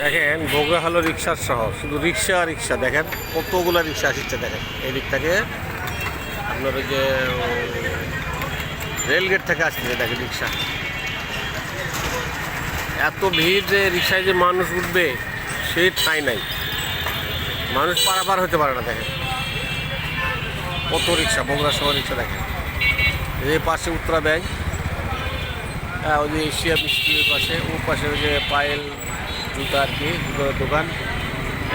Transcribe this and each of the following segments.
দেখেন বগুড়া হলো রিক্সার শহর শুধু রিক্সা রিক্সা, দেখেন, কতগুলো রিক্সা আসছে, দেখেন। এই দিক থেকে আপনার ওই যে, রেলগেট থেকে আসছে, দেখেন রিক্সা। এত ভিড় যে রিক্সায় যে মানুষ উঠবে সেই ঠাঁই নাই। মানুষ পারাপার হতে পারে না, দেখেন। কত রিক্সা, বগুড়া শহর রিক্সা, দেখেন। যে পাশে উত্তরা ব্যাংক হ্যাঁ ওই যে এশিয়া মিষ্টি পাশে, ও পাশে ওই যে পায়েল জুতা আর কি জুতোর দোকান।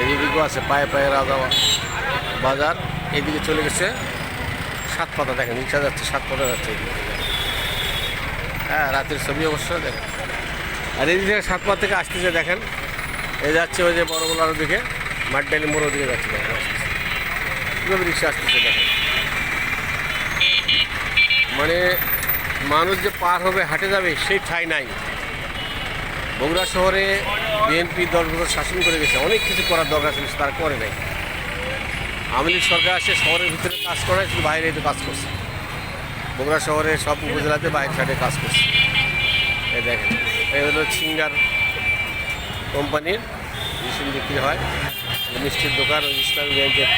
এদিকেও আছে, পায়ে পায়ে রাজা বাজার। এদিকে চলে গেছে সাত পাতা, দেখেন, রিক্সা যাচ্ছে, সাত পাতা যাচ্ছে হ্যাঁ রাতের ছবি অবশ্য, দেখেন। আর এদিক থেকে সাত পাতা থেকে আসতেছে, দেখেন এই যাচ্ছে ওই যে বড় বলার দিকে মাঠডালি মোড় দিকে যাচ্ছে, দেখেন রিক্সা আসতেছে, দেখেন। মানে মানুষ যে পার হবে, হাঁটে যাবে, সেই ঠাই নাই। বগুড়া শহরে বিএনপি দশ বছর শাসন করে গেছে, অনেক কিছু করার দরকার ছিল তারা করে নাই। আওয়ামী লীগ সরকার আসে, শহরের ভিতরে কাজ করে শুধু বাইরে এসে কাজ করছে। বগুড়া শহরে সব উপজেলাতে বাইরে সাইডে কাজ করছে। এই দেখেন, এই হলো সিঙ্গার কোম্পানির মেশিন বিক্রি হয়, মিষ্টির দোকান, ওই ইসলামী ব্যাংকের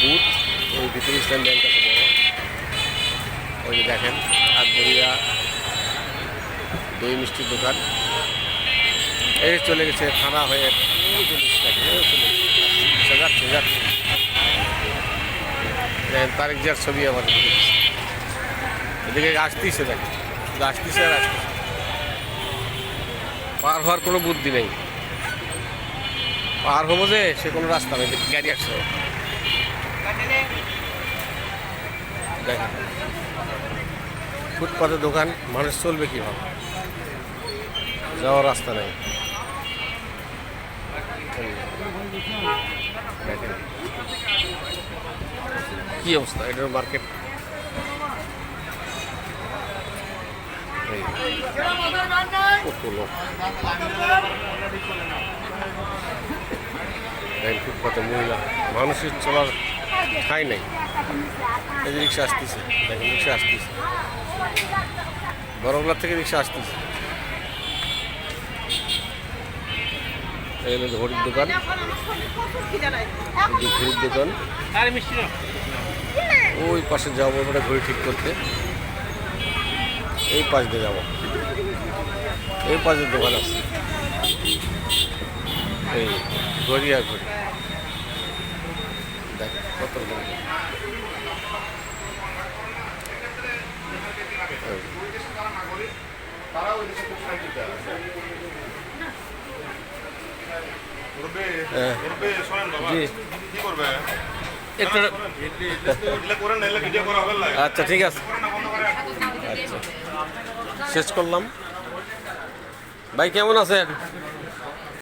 বুথ, ওই ভিতরে ইসলাম ব্যাংক আছে বড়। ওই যে দেখেন আকবরিয়া দই মিষ্টির দোকান। এই চলে গেছে থানা হয়ে যাচ্ছে যাচ্ছে তারেক জিয়ার ছবি আবার এদিকে। আসতেইছে শুধু আসতেছে আর আসতেছে। পার হওয়ার কোনো বুদ্ধি নেই। পার হব যে, সে কোনো রাস্তা নেই, গাড়ি আসছে। দেখেন দোকান, মানুষ চলবে কীভাবে? যাওয়ার রাস্তা নেই। কি অবস্থা? এটার মার্কেট লোক? মানুষের চলার ঠাঁই নেই। এই যে রিক্সা আসতেছে। রিক্সা আসতেছে। বড়গুলার থেকে রিক্সা আসতেছে। এই হলো ঘড়ির দোকান। ঘড়ির দোকান। ওই পাশে যাব ওটা ঘড়ি ঠিক করতে। এই পাশ দিয়ে যাব। এই পাশের দোকান আছে। এই ঘড়ি আর ঘড়ি। দেখ, কত ঘড়ি। হ্যাঁ। জি কি করবে একটু এগুলো করে না এগুলো ভিডিও করা হবে লাগে আচ্ছা ঠিক আছে। আচ্ছা। শেষ করলাম। ভাই কেমন আছেন?